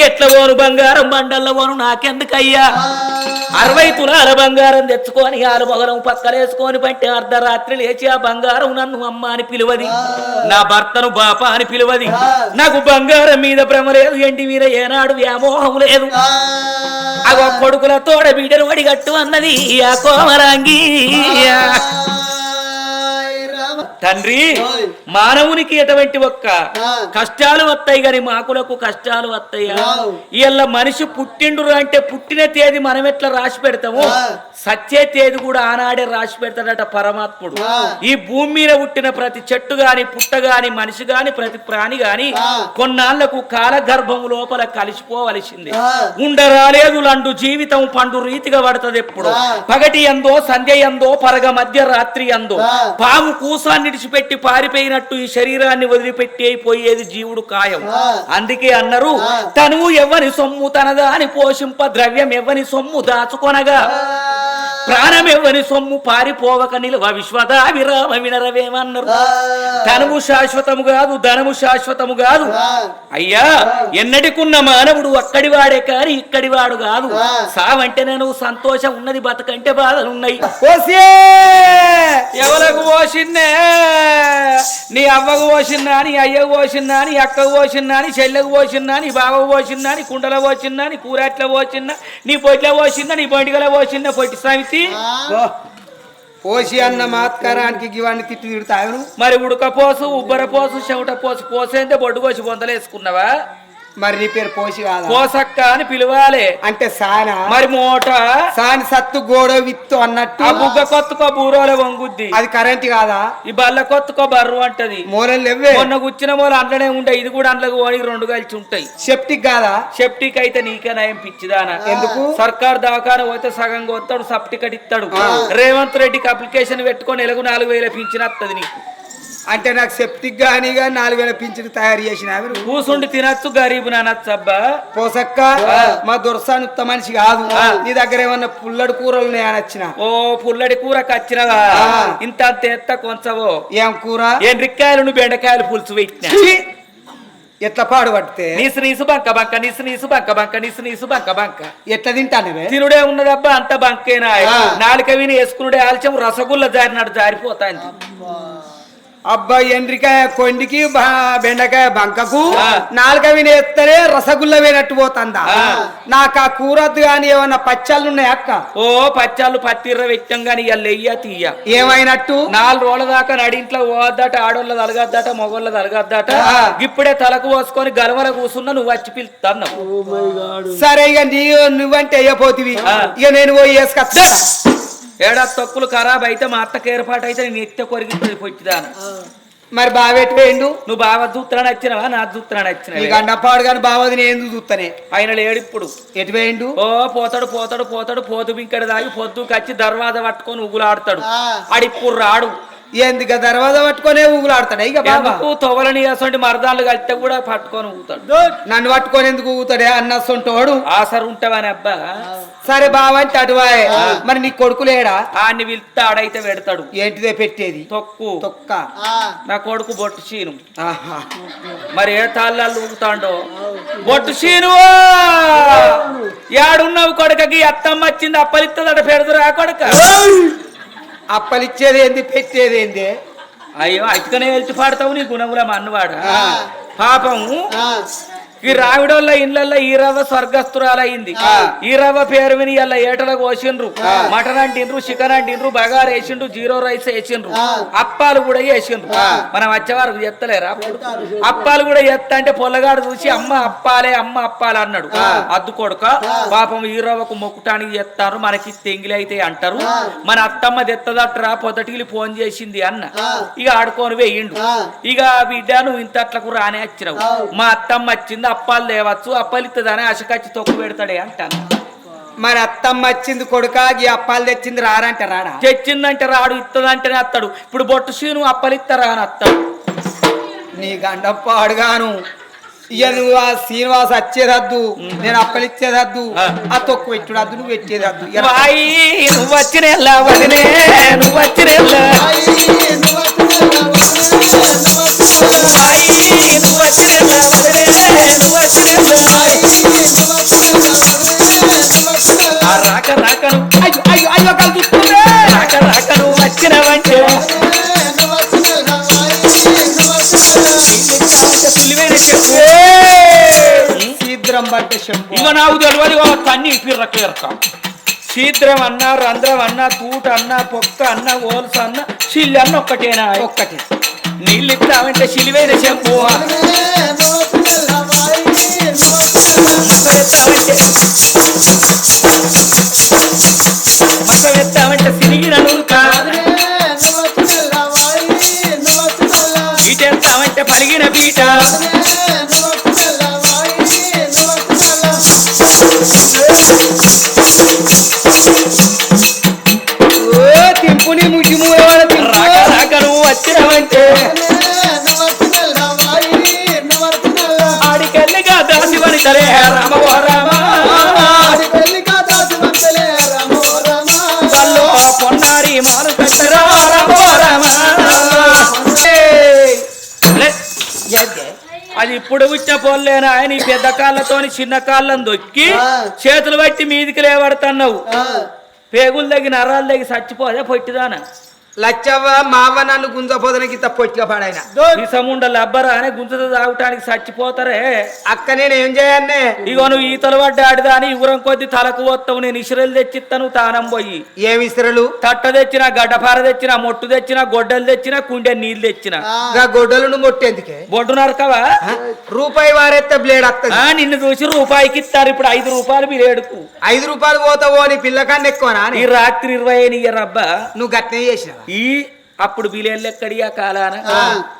ఎట్ల పోను బంగారం బండల్ల పోను? నాకెందుకయ్యా? అరవై తులాల బంగారం తెచ్చుకొని ఆరు మొగలం పక్కలేసుకొని పట్టి అర్ధరాత్రి లేచి ఆ బంగారం నన్ను అమ్మ అని పిలువది. నా భర్తను బాప అని పిలువది. నాకు బంగారం మీద భ్రమ లేదు. ఎండి మీద ఏనాడు వ్యామోహం లేదు. అగో కొడుకుల తోడ బిడ్డను వడిగట్టు అన్నది. ఆ కోమరాంగి తండ్రి. మానవునికి ఎటువంటి ఒక్క. కష్టాలు వస్తాయి గాని మాకులకు కష్టాలు వస్తాయా. ఇలా మనిషి పుట్టిండు అంటే పుట్టిన తేదీ మనం ఎట్లా రాసి పెడతాము సత్యే తేదీ కూడా ఆనాడే రాసి పెడతాడట పరమాత్ముడు. ఈ భూమి మీద పుట్టిన ప్రతి చెట్టు గాని పుట్ట గాని మనిషి గాని ప్రతి ప్రాణి గాని. కొన్నాళ్ళకు కాలగర్భం లోపల కలిసిపోవలసిందే. ఉండరాలేదు లండు జీవితం పండు రీతిగా పడుతుంది ఎప్పుడు. పగటి ఎందో సంధ్య ఎందో పరగ మధ్య రాత్రి ఎందో. పాము కూసాన్ని విడిచిపెట్టి పారిపోయినట్టు ఈ శరీరాన్ని వదిలిపెట్టి అయిపోయేది జీవుడు ఆ. అందుకే అన్నారు ఆ. తనువు ఎవ్వని సొమ్ము తనదా అని పోషింప ద్రవ్యం ఎవ్వని సొమ్ము దాచుకొనగా ప్రాణం ఎవ్వని సొమ్ము పారిపోవక నిలువ విశ్వదా విరామ వినరవేమన్నారు ధనము శాశ్వతము కాదు ధనము శాశ్వతము కాదు. అయ్యా ఎన్నటికున్న మానవుడు అక్కడి వాడే కాని ఇక్కడి వాడు కాదు. సావంటే నేను సంతోషం ఉన్నది బతకంటే బాధలున్నాయి. ఎవలకు పోసిందే నీ అవ్వకు పోసిందా నీ అయ్యకు పోసిందా నీ అక్కకు పోసిందా నీ చెల్లెకు పోసిందా నీ బావకు పోసిందా నీ కుండలో పోసిందా నీ కూరట్లో పోసిందా నీ పొట్టిలో పోసిందా నీ బొంటిగలో పోసిందా పొట్టి సమితి పోసి అన్న మాత్కారానికి ఇవన్నీ తిట్టు తిడతాను మరి ఉడకపోసు ఉబ్బరపోసు చెమట పోసు పోసేందే బొడ్డు కోసి బొందలేసుకున్నావా మరి నీ పేరు పోసి కాదా? పోసక్క అని పిలవాలి. అంటే సానా? మరి మోట? సాని సత్తు గోడ విత్తు అన్నట్టు. ఆ బుగ్గ కొత్తుకో బూరోల వంగుద్ది. అది కరెంట్ కాదా? ఈ బల్ల కొత్తుకో బర్రు అంటది. మూలలు లేవే మొన్న కూర్చిన మూల అండ్లనే ఉంటాయి ఇది కూడా అండ్లకు పోనీ రెండు కలిసి ఉంటాయి. సెప్టిక్ కాదా? సెప్టిక్ అయితే నీకే నయం పిచ్చిదానా. ఎందుకు? సర్కార్ దవాఖాన పోతే సగం కొత్తాడు సబ్ టికెట్ ఇస్తాడు రేవంత్ రెడ్డికి అప్లికేషన్ పెట్టుకొని ఎలుగు నాలుగు వేల పింఛన్ వస్తుంది నీకు. అంటే నాకు సెప్టిక్ గాని నాలుగు వేల పింఛన్ తయారు చేసిన కూసుండి తినచ్చు గరీబు నానచ్చు అబ్బా. పోసక్క మా దొరసాని ఉత్త మనిషి కాదు. నీ దగ్గర ఏమన్నా పుల్లడి కూరలు ఉన్నాయని వచ్చిన? ఓ పుల్లడి కూర కచ్చినవా. ఇంత అంత ఎత్త కొంచవో. ఏం కూర? ఏం రిక్కాయలు బెండకాయలు పులుసు పెట్టిన! ఎట్లా పాడు పడితే? నీసు నీసు బంక బంక నీసు నీసు బంక బంక నీసు నీసు బంక బంక. ఎట్లా తింటానవే తినుడే ఉన్నదబ్బా అంత బంకేనా. నాలుక విని వేసుకునుడే ఆలస్యం రసగుల్ల జారినాడు జారిపోతాంది. అబ్బా ఎండ్రికాయ కొండికి బా- బెండకాయ బంకకు. నాలుక వినేస్తేనే రసగుల్ల వేనట్టు పోతుందా. నాకు ఆ కూరద్దు గాని ఏమన్నా పచ్చళ్ళు ఉన్నాయి అక్క ఓ పచ్చాలు పత్తిర్ర వెచ్చం గాని ఇయ్య లెయ్య తీయ ఏమైనట్టు నాలుగు రోజుల దాకా నడింట్లో పోవద్దట ఆడోళ్ళ తలగద్దట మొగోళ్ళ తలగద్దట. ఇప్పుడే తలకు పోసుకొని గలవల కూసున్నా నువ్వు వచ్చి పిలుస్తున్నావు సరే ఇక నీ నువ్వంటే అయ్యపోతివి. ఇక నేను పోయి వేసుకొస్తా ఏడా తొక్కులు ఖరాబ్ అయితే మా అత్తకి ఏర్పాటు అయితే నేను ఎత్తే కొరిగిస్తుంది పొచ్చిదాను మరి బావెట్టు వేయండు నువ్వు బాగా చూస్తున్నాను వచ్చినవా? నా చూస్తున్నాను నీ వచ్చినవా గండపాడు గాని బావది నేను చూస్తానే ఆయన లేడు ఇప్పుడు. ఎటు వేయండు ఓ పోతాడు పోతాడు పోతాడు పోతు బింకడి దాగి పొద్దుకి వచ్చి దర్వాజా పట్టుకొని ఉగులాడతాడు. ఆడిప్పుడు రాడు. ఎందుకు దర్వాజా పట్టుకొనే ఊగులాడతాడు? ఇక బాబా. తొవలని అసలు మరదాలు కలిస్తే కూడా పట్టుకొని ఊగుతాడు? నన్ను పట్టుకొని ఎందుకు ఊగుతాడే? అన్న సొంటోడు ఆసరు ఉంటావని అబ్బా. సరే బావ అంటే అటువాయ్ మరి నీ కొడుకు లేడా? ఆడిని పిలిస్తే ఆడైతే పెడతాడు. ఏంటిదే పెట్టేది? తొక్కు. తొక్క. నా కొడుకు బొట్టు చీను. ఆహా. మరి ఏ తాళ్ళాలు ఊగుతాండో? బొట్టు చీను. యాడున్నావు కొడుకకి? అత్తమ్మ వచ్చింది అప్పలిస్తుందట పెడదురా కొడుక. అప్పలిచ్చేది ఏంది పెట్టేది ఏంది? అయ్యో అటుకనే వెళ్చి పాడతావు నీ గుణముల మన్నవాడు? పాపము ఈ రావిడోళ్ళ ఇళ్ళల్లో ఈ రవ్వ స్వర్గస్థురాలయ్యింది. ఈ రవ్వ పేరు విని ఇలా ఏటలకు కోసిండ్రు మటన్ అంటిండ్రు చికెన్ అంటిండ్రు బగారు వేసిండ్రు జీరో రైస్ వేసిండ్రు. అప్పాలు కూడా వేసిండ్రు. మనం వచ్చేవారు ఎత్తలేరా? అప్పాలు కూడా ఎత్త అంటే పొల్లగాడు చూసి అమ్మ అప్పాలే అమ్మ అప్పాలే అన్నాడు. అద్దు కొడుక పాపం ఈ రవ్వకు మొక్కుటానికి చెప్తారు మనకి తెంగిలి అయితే అంటారు. మన అత్తమ్మ తెత్తదట్రా పొదటికి ఫోన్ చేసింది అన్న. ఇక ఆడుకొని వేయిండు. ఇక బిడ్డ నువ్వు ఇంత అట్లకు రానే వచ్చినావు మా అత్తమ్మ వచ్చింది అప్పాలు తేవచ్చు అప్పాలు ఇస్తుందని అశకచ్చి తొక్కు పెడతాడే అంటాను. మరి అత్తమ్మ వచ్చింది కొడుక ఈ అప్పాలు తెచ్చింది రారంటే రాడా? తెచ్చిందంటే రాడు ఇత్తదంటేనే అత్తాడు. ఇప్పుడు బొట్టు సీను అప్పలు ఇస్తారా అని అత్తాడు. నీ గండప్పాడుగాను ఇక నువ్వు ఆ శ్రీనివాస్ వచ్చేదద్దు నేను అప్పలిచ్చేదద్దు ఆ. ఆ తొక్కు పెట్టుడద్దు నువ్వు పెట్టేదద్దు నువ్వు వచ్చిన నువ్వు వచ్చిన పట్టే శంభు. ఇక నాకు తెలియదు తన్ని పిర్ర కేరక. శీద్రం అన్న రంధ్రం అన్న తూట అన్న పొక్క అన్న ఓల్స్ అన్న చిల్లి అన్న ఒక్కటేనా? ఒక్కటి. నీళ్ళు ఇస్తామంటే చిలివైన చెంపు మక్క ఎత్తామంటే సిరిగిన నూరుక ఇటెత్తామంటే పలిగిన పీట తింపుని ముగి మూలవాడ రాక నువ్వు వచ్చినావంటే. ఆడికెళ్ళిగా దాసి పడితలే రామ అది ఇప్పుడు విచ్చ పోలేనా ఆయన ఈ పెద్ద కాళ్ళతోని చిన్న కాళ్ళని దొక్కి. చేతులు బట్టి మీదికి లేవడుతున్నావు. పేగులు దగ్గర నరాలు దగ్గర చచ్చిపోదే పొట్టిదానా? లచ్చవ్వ మావ నన్ను గుంజపోదనకి ఇంత పొట్టిగా పడాయన. విసముండ లబ్బరా అని గుంతతో తాగటానికి చచ్చిపోతారే. అక్క నేను ఏం చేయన్నే? ఇగో నువ్వు ఈతలు పడ్డాడిదా అని ఇగురం కొద్ది తలకు వస్తావు నేను ఇసురలు తెచ్చిస్తాను తానం పోయి. ఏమి ఇస్తరలు తట్ట తెచ్చిన గడ్డపార తెచ్చిన మొట్టు తెచ్చిన గొడ్డలు తెచ్చిన కుండె నీళ్ళు తెచ్చిన. గా గొడ్డలను మొట్టేందుకే బొడ్డు నరకవా? రూపాయి వారెత్తే బ్లేడ్ వస్తుంది నిన్ను చూసి రూపాయికి ఇస్తారు ఇప్పుడు ఐదు రూపాయలు మీరు ఏడుకు ఐదు రూపాయలు పోతావో అని పిల్లకాన్ని ఎక్కువనా ఈ రాత్రి ఇరవై ఇయ్యరబ్బా. నువ్వు గట్నే చేసినావా? ఈ అప్పుడు బిలేళ్ళు ఎక్కడి ఆ. కాలాన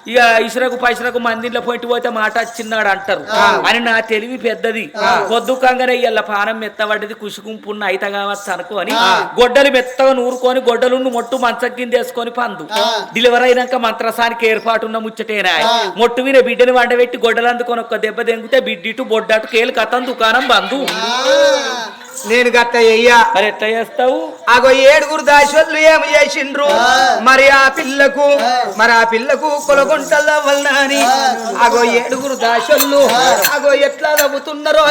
ఇక ఇసురకు పైసరకు మందిలో పొట్టి పోతే మాట వచ్చిన్నాడు అంటారు. అని నా తెలివి పెద్దది. పొద్దుకంగానే ఇళ్ళ పానం మెత్తబడ్డది కుసుకుంపున్న అయిత కావచ్చు అనుకోని గొడ్డలు మెత్తగా నూరుకొని గొడ్డలు మొట్టు మంచం కింద వేసుకొని పందు. డెలివరీ అయినాక మంత్రసానికి ఏర్పాటు ఉన్న ముచ్చటేనా మొట్టు మీద బిడ్డని వండబెట్టి గొడ్డలు అందుకొని ఒక్క దెబ్బ దెంగితే బిడ్డిటు బొడ్డటు కేలు కథం దుకాణం బందు. నేను గట్ట చెయ్యా. మరి ఎట్లా చేస్తావు? అగో ఏడుగురు దాశోళ్ళు ఏమి చేసిండ్రు? మరి ఆ పిల్లకు మరి ఆ పిల్లకు కొలగొంటల వలన అని. అగో ఏడుగురు దాశోళ్ళు అగో ఎట్లా నవ్వుతున్నారో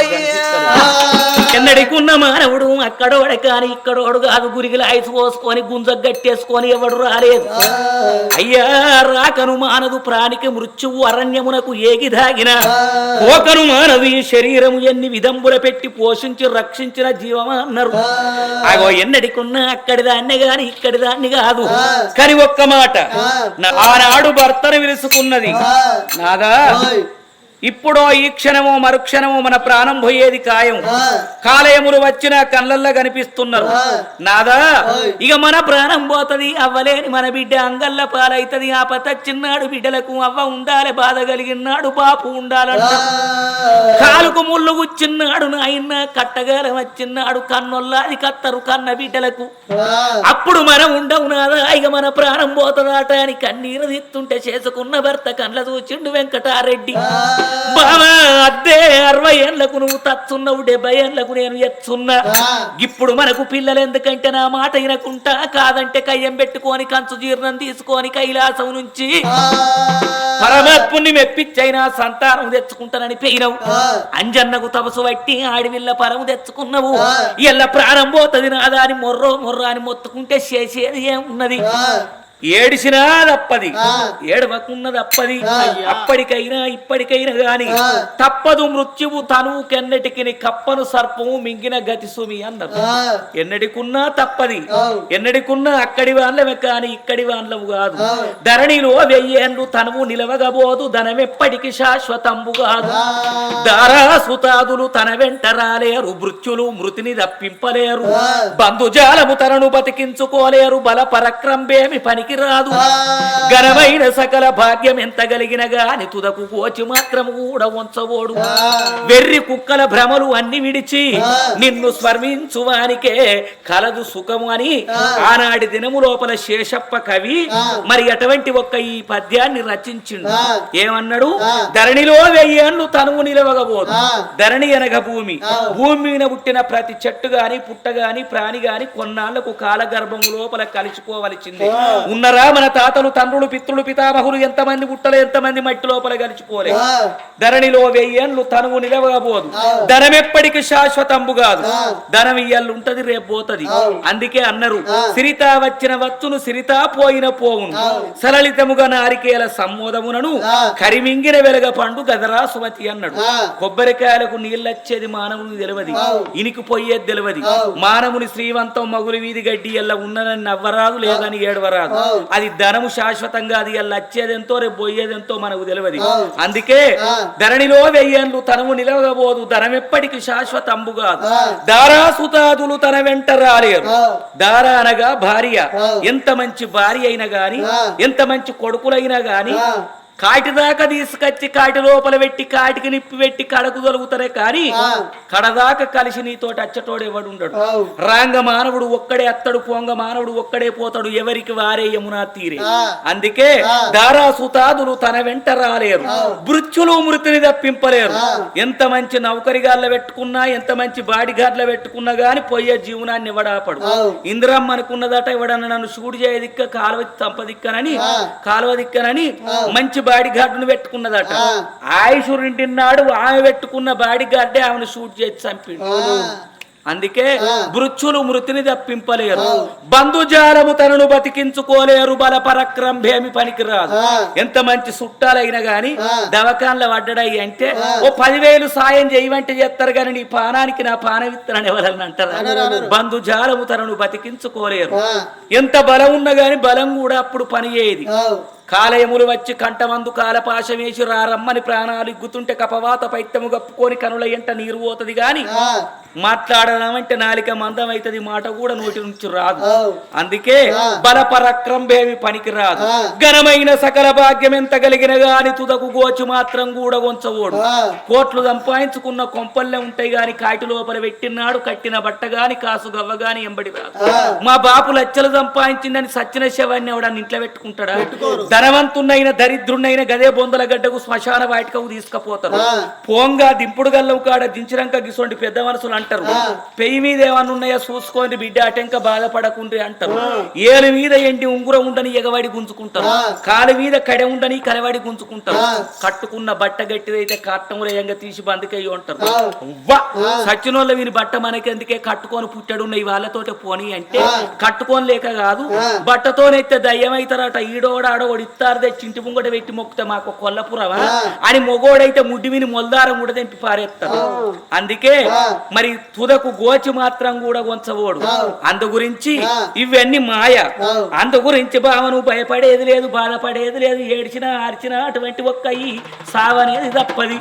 కిందడికున్న మానవుడు అక్కడోడ కాని ఇక్కడోడు కాదు గురిగిల ఐసు పోసుకొని గుంజ గట్టేసుకొని ఎవడు రాలేదు. అయ్యా రాకను మానదు ప్రాణికి మృత్యువు అరణ్యమునకు ఏగి దాగిన. పోకను మానదు ఈ శరీరము ఎన్ని విధంబుల పెట్టి పోషించి రక్షించిన జీవమా అన్నారు అగో ఎన్నడికున్న అక్కడి దాన్ని గాని ఇక్కడి దాన్ని కాదు కానీ ఒక్క మాట. ఆనాడు భర్తను విలుసుకున్నది నాదా? ఇప్పుడో ఈ క్షణమో మరుక్షణమో మన ప్రాణం పోయేది ఖాయం. కాలయములు వచ్చిన కళ్ళల్లో కనిపిస్తున్నారు. నాదా ఇక మన ప్రాణం పోతది అవ్వలేని మన బిడ్డ అంగల్ల పాలైతది ఆ పతచ్చిన్నాడు బిడ్డలకు అవ్వ ఉండాలి బాధ కలిగినాడు బాపు ఉండాలంట. కాలుకు ముళ్ళు గుచ్చిన్నాడు నాయన్న కట్టగాల వచ్చిన్నాడు కన్నొల్లాది కత్తరు కన్న బిడ్డలకు. అప్పుడు మనం ఉండవు నాదా ఇక మన ప్రాణం పోతుందాట అని కన్నీరు తిత్తుంటే చేసుకున్న భర్త కండ్ల చూచిండు వెంకటారెడ్డి. బావా అద్దే అరవై ఏళ్ళకు నువ్వు తచ్చున్నావు డెబ్బై ఏళ్ళకు నేను ఎత్తున్నా. ఇప్పుడు మనకు పిల్లలు ఎందుకంటే నా మాట వినకుంటా కాదంటే కయ్యం పెట్టుకొని కంచు జీర్ణం తీసుకొని కైలాసం నుంచి పరమాత్ముని మెప్పించైనా సంతానం తెచ్చుకుంటానని పోయినవు. అంజన్నకు తపసు పట్టి ఆడివిల్ల పరము తెచ్చుకున్నావు. ఇలా ప్రాణం పోతుంది నాదా అని మొర్రో మొర్రో అని మొత్తుకుంటే చేసేది ఏమున్నది? ఏడిసినా తప్పది. ఏడవకున్నది అప్పది అప్పటికైనా ఇప్పటికైనా గాని తప్పదు మృత్యువు తనువు కెన్నటికి కప్పను సర్పము మింగిన గతి సుమి అన్నారు ఎన్నటికున్నా తప్పది. ఎన్నటికున్నా అక్కడి వాళ్ళమే కాని ఇక్కడి వాళ్ళము కాదు. ధరణిలో వెయ్యేండ్లు తనువు నిలవగబోదు ధనమెప్పటికి శాశ్వతంబు కాదు. దారాసుతాదులు తన వెంట రాలేరు మృత్యులు మృతిని తప్పింపలేరు బంధుజాలము తనను బతికించుకోలేరు బల పరక్రంబేమి పనికి రాదు. ఘనమైన సకల భాగ్యం ఎంత కలిగిన గాని తుదకు కోచి మాత్రం కూడా ఉంచబోడు వెర్రి కుక్కల భ్రమలు అన్ని విడిచి నిన్ను స్మరించువానికే కలదు సుఖము అని ఆనాటి దినము లోపల శేషప్ప కవి మరి అటువంటి ఒక్క ఈ పద్యాన్ని రచించిండు. ఏమన్నాడు? ధరణిలో వెయ్యేళ్ళు తనువు నిలవగబోదు. ధరణి అనగ భూమి. భూమి మీద పుట్టిన ప్రతి చెట్టు గాని పుట్ట గాని ప్రాణి గాని కొన్నాళ్ళకు కాలగర్భము లోపల కలిసిపోవలసిందే. ఉన్నరా? మన తాతలు తండ్రులు పితృలు పితామహులు ఎంతమంది పుట్టలు ఎంతమంది మట్టి లోపల గడిచిపోలే. ధరణిలో వెయ్యేళ్ళు తనువు నిలవబోదు. ధనం ఎప్పటికి శాశ్వతంబు కాదు. ధనం ఇయ్యాళ్ళు ఉంటది రేపు పోతది. అందుకే అన్నారు సిరిత వచ్చిన వచ్చును సిరిత పోయిన పోవును. సలలితముగా నారికేల సమ్మోదమునను కరిమింగిన వెలగ పండు గదరా సుమతి అన్నాడు. కొబ్బరికాయలకు నీళ్ళొచ్చేది మానవుని తెలియదు ఇనికి పోయేది తెలియదు మానవుని శ్రీవంతం మగులు వీధి గడ్డి ఎల్ల ఉన్నదని నవ్వరాదు లేదని ఏడవరాదు. అది ధనము శాశ్వతంగా అది ఎల్ల వచ్చేదెంతో రేపు పోయేదెంతో మనకు తెలియదు. అందుకే ధరణిలో వెయ్యేళ్ళు తనము నిలవబోదు ధనం ఎప్పటికి శాశ్వతంబు కాదు. దారాసుతాదులు తన వెంట రాలేరు. దార అనగా భార్య. ఎంత మంచి భార్య అయినా గాని ఎంత మంచి కొడుకులైనా గాని కాటి దాకా తీసుకొచ్చి కాటి లోపల పెట్టి కాటికి నిప్పి పెట్టి కడకు దొరుకుతారే కానీ కడదాకా కలిసి నీతోటి అచ్చటోడు ఎవడు ఉండడు. రాంగ మానవుడు ఒక్కడే అత్తడు పోంగ మానవుడు ఒక్కడే పోతాడు ఎవరికి వారే యమునా తీరే. అందుకే దారాసుతాదులు తన వెంట రాలేరు. బృచ్చులు మృతిని తప్పింపలేరు ఎంత మంచి నౌకరిగాళ్ళ పెట్టుకున్నా ఎంత మంచి బాడిగాడ్ల పెట్టుకున్నా గాని పోయే జీవనాన్ని ఇవ్వడాపడు ఇందిరమ్మ అనుకున్నదట ఇవ్వడన్న నన్ను షూట్ చేయదిక్క కాలువ తంపదిక్కనని కాలువ దిక్కనని మంచి బాడిగాడ్డును పెట్టుకున్నదట. ఆయుషురింటిన్నాడు ఆమె పెట్టుకున్న బాడిగాడ్డే ఆమెను షూట్ చేసి చంపిండు. అందుకే మృత్యులు మృతిని తప్పింపలేరు. బంధుజాలము తనను బతికించుకోలేరు బల పరక్రంభేమి పనికిరాదు. ఎంత మంచి చుట్టాలైనా గాని దవకాన్ల పడ్డడాయి అంటే ఓ పదివేలు సాయం చేయమంటే చేస్తారు కానీ నీ పానానికి నా పాన విత్తనాన్ని ఎవరన్నా అంటారు? బంధుజాలము తనను బతికించుకోలేరు. ఎంత బలం ఉన్నా గాని బలం కూడా అప్పుడు పనిచేయది. కాలయములు వచ్చి కంటమందు కాలపాశమేసి రారమ్మని ప్రాణాలు ఇగ్గుతుంటే కపవాత పైత్యము గప్పుకొని కనుల ఎంట నీరు పోతది గాని మాట్లాడదామంటే నాలిక మందం అవుతుంది మాట కూడా నోటి నుంచి రాదు. అందుకే బల పరక్రంభేమి పనికి రాదు ఘనమైన సకల భాగ్యం ఎంత కలిగిన గాని తుదకు గోచి మాత్రం కూడా ఉంచవోడు కోట్లు సంపాదించుకున్న కొంపల్లే ఉంటాయి గాని కాటి లోపల పెట్టినాడు కట్టిన బట్ట గాని కాసు గవ్వ గాని ఎంబడి రాదు. మా బాపు లచ్చలు సంపాదించిందని సచ్చిన శవాన్ని ఎవడన్నా ఇంట్లో పెట్టుకుంటాడా? ధనవంతున్నైన దరిద్రున్నైన గదే బొందల గడ్డకు శ్మశాన వాటికకు తీసుకుపోతారు. పోంగా దింపుడు గల్లం కాడ దించినాక గిసోండి పెద్ద మనసులు అంటారు. పెయ్యి మీద ఏమన్నా ఉన్నాయా? చూసుకోండి బిడ్డ అటెంక బాధపడకుండ్రి అంటారు. ఏలు మీద ఎండి ఉంగురం ఉండని ఎగవాడి గుంజుకుంటారు. కాలు మీద కడె ఉండని కలవాడి గుంజుకుంటారు. కట్టుకున్న బట్ట గట్టిదైతే కట్టములేయంగా తీసి బందుకయ్యి ఉంటారు! సచ్చినోళ్ళ వీని బట్ట మనకి ఎందుకే కట్టుకొని పుట్టాడు ఉన్నాయి? వాళ్ళతోటే పోనీ అంటే కట్టుకొని లేక కాదు. బట్టతోనైతే దయ్యం అవుతారట ఈడోడ ఆడోడు ఇస్తారు తెచ్చి ఇంటి ముంగట పెట్టి మొక్కితే మాకు కొల్లపురవా? అని మొగోడైతే ముడ్డి విని మొల్దారం కూడా తెంపి పారేస్తారు అందుకే మరి తుదకు గోచి మాత్రం కూడా కొంచవోడు అందు గురించి ఇవన్నీ మాయ. అందు గురించి బావ నువ్వు భయపడేది లేదు బాధపడేది లేదు ఏడ్చినా ఆర్చినా అటువంటి ఒక్క ఈ సావనేది తప్పది.